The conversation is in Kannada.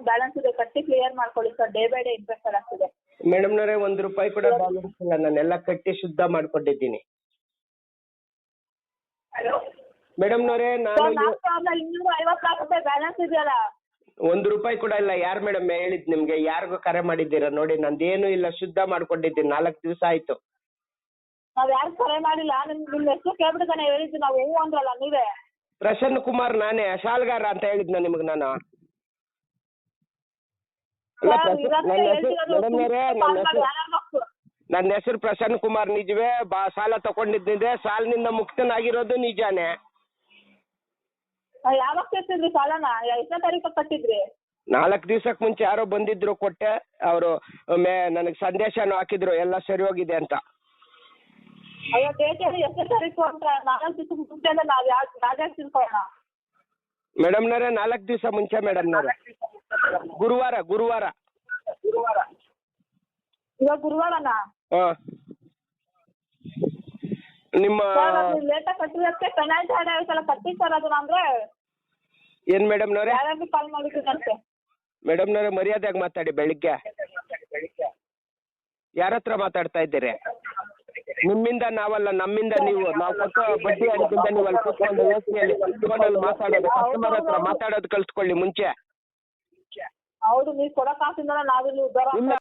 ಬ್ಯಾಲೆನ್ಸ್ ಇದೆ ಕಟ್ಟಿ ಕ್ಲಿಯರ್ ಮಾಡ್ಕೊಳ್ಳಿ sir day by day interest ಆಗ್ತಿದೆ. ಮೇಡಮ್ನವರೇ ಒಂದ್ ರೂಪಾಯಿ ಕೂಡ ಬ್ಯಾಲೆನ್ಸ್ ಇಲ್ಲ ನಾನೆಲ್ಲ ಕಟ್ಟಿ ಶುದ್ಧ ಮಾಡ್ಕೊಂಡಿದ್ದೀನಿ. ಹಲೋ ಮೇಡಮ್ನವರೇ ನಾನು ಇವ- ನಾಲ್ಕು ಸಾವಿರದ ಇನ್ನೂರ ಐವತ್ನಾಲ್ಕು ರೂಪಾಯಿ ಬ್ಯಾಲೆನ್ಸ್ ಇದೆಯಲ್ಲ? ಒಂದು ರೂಪಾಯಿ ಕೂಡ ಇಲ್ಲ ಯಾರು ಮೇಡಮ್ ಹೇಳಿದ್ ನಿಮ್ಗೆ? ಯಾರಿಗೂ ಕರೆ ಮಾಡಿದ್ದೀರಾ? ನೋಡಿ ನಂದೇನು ಇಲ್ಲ ಶುದ್ಧ ಮಾಡ್ಕೊಂಡಿದ್ದೀನಿ ನಾಲ್ಕು ದಿವಸ ಆಯ್ತು. ನಾವ್ ಯಾರು ಕರೆ ಮಾಡಿಲ್ಲ ನಿಮ್ ನಿಮ್ ಹೆಸರು ಕೇಳ್ಬಿಟ್ಟು ಹೇಳಿದ್ದು ನಾವು ಹೂ ಅಂದ್ರಲ್ಲ ನೀವೇ. ಪ್ರಸನ್ನ ಕುಮಾರ್ ನಾನೇ ಶಾಲ್ಗಾರ ಅಂತ ಹೇಳಿದ್ನ ನಿಮ್ಗೆ ನಾನು ಅಲ್ಲ, ಸರ್, ಪ್ರಸ- ಇರತ್ತೆ ನನ್ನ ಹೆಸರು ಹೇಳ್ತಿರೋದು ಮೇಡಮ್ನವರೇ ಕಾಲ್ ನನ್ನ ಮಾಡಿ ಹೆಸರು ಯಾರ್ಯಾರ್ ಮಕ್ಳು? ನನ್ನ ಹೆಸರು ಪ್ರಸನ್ನ ಕುಮಾರ್ ನಿಜವೇ ಬಾ ಸಾಲ ತಗೊಂಡಿದ್ದೆ ಸಾಲಿನಿಂದ ಮುಕ್ತನಾಗಿರೋದು ನಿಜಾನೇ. ನಾಲ್ಕ್ ಯಾವಾಗ ಕಟ್ಟಿದ್ರಿ ಸಾಲನ? ಎಷ್ಟನೇ ತಾರೀಕು ಕಟ್ಟಿದ್ರಿ? ನಾಲ್ಕು ದಿವ್ಸಕ್ಕೆ ಮುಂಚೆ ಯಾರೋ ಬಂದಿದ್ರು ಕೊಟ್ಟೆ. ಅವರು ಮೇ ನನಗೆ ಸಂದೇಶನೂ ಹಾಕಿದ್ರು. ಎಲ್ಲ ಸರಿ ಹೋಗಿದೆ ಅಂತ. ಅಯ್ಯೋ ಡೇಟ್ ಎಷ್ಟನೇ ತಾರೀಕು ಅಂತ ನಾಲ್ಕು ದಿವಸ ಮುಂಚೆ ಮೇಡಮ್ ನಾವ್ ಯಾವ ನಾವ್ಯಾಕೆ ತಿಳ್ಕೊಳ್ಳೋಣ ಮೇಡಮ್ನವರೇ ನಾಲ್ಕು ದಿವಸ ಮುಂಚೆ ಮೇಡಮ್ನವ್ರೆ. ಗುರುವಾರ ಗುರುವಾರ. ಗುರುವಾರ ಇವಾಗ ಗುರುವಾರನಾ? ಹಾಂ ನಿಮ್ಮ ಏನ್ ಮೇಡಮ್ ಮೇಡಮ್ ಕಟ್ಟಿರೋದಕ್ಕೆ ಪೆನಾಲ್ಟಿ ಆಡ್ ಆಗುತ್ತಲ್ಲ ಕಟ್ಟಿ ಸರ್ ಅದನ್ನ ಅಂದ್ರೆ ಏನು ಮೇಡಮ್ನವ್ರೆ ಯಾರ್ಯಾರು ಕಾಲ್ ಮೇಡಮ್ನವ್ರೆ ಮರ್ಯಾದೆಯಾಗಿ ಮಾತಾಡಿ ಬೆಳಿಗ್ಗೆ. ಯಾರ ಹತ್ರ ಮಾತಾಡ್ತಾ ಇದ್ದೀರಿ? ನಿಮ್ಮಿಂದ ನಾವಲ್ಲ ನಮ್ಮಿಂದ ನೀವು. ನಾವು ಕೊಟ್ಟು ಬಡ್ಡಿ ಹಣದಿಂದ ನೀವು ಅಲ್ಲಿ ಕೂತ್ಕೊಂಡು ಯೋಚನೆಯಲ್ಲಿ ಕೂತ್ಕೊಂಡು ಅಲ್ಲಿ ಮಾತಾಡೋದು ಕಸ್ಟಮರ್ ಹತ್ರ ಮಾತಾಡೋದು ಕಲ್ತ್ಕೊಳ್ಳಿ ಮುಂಚೆ. ಹೌದು ನೀವು ಕೊಡೋ ಕಾಸಿಂದ ನಾವಿಲ್ಲಿ ಇಲ್ಲ.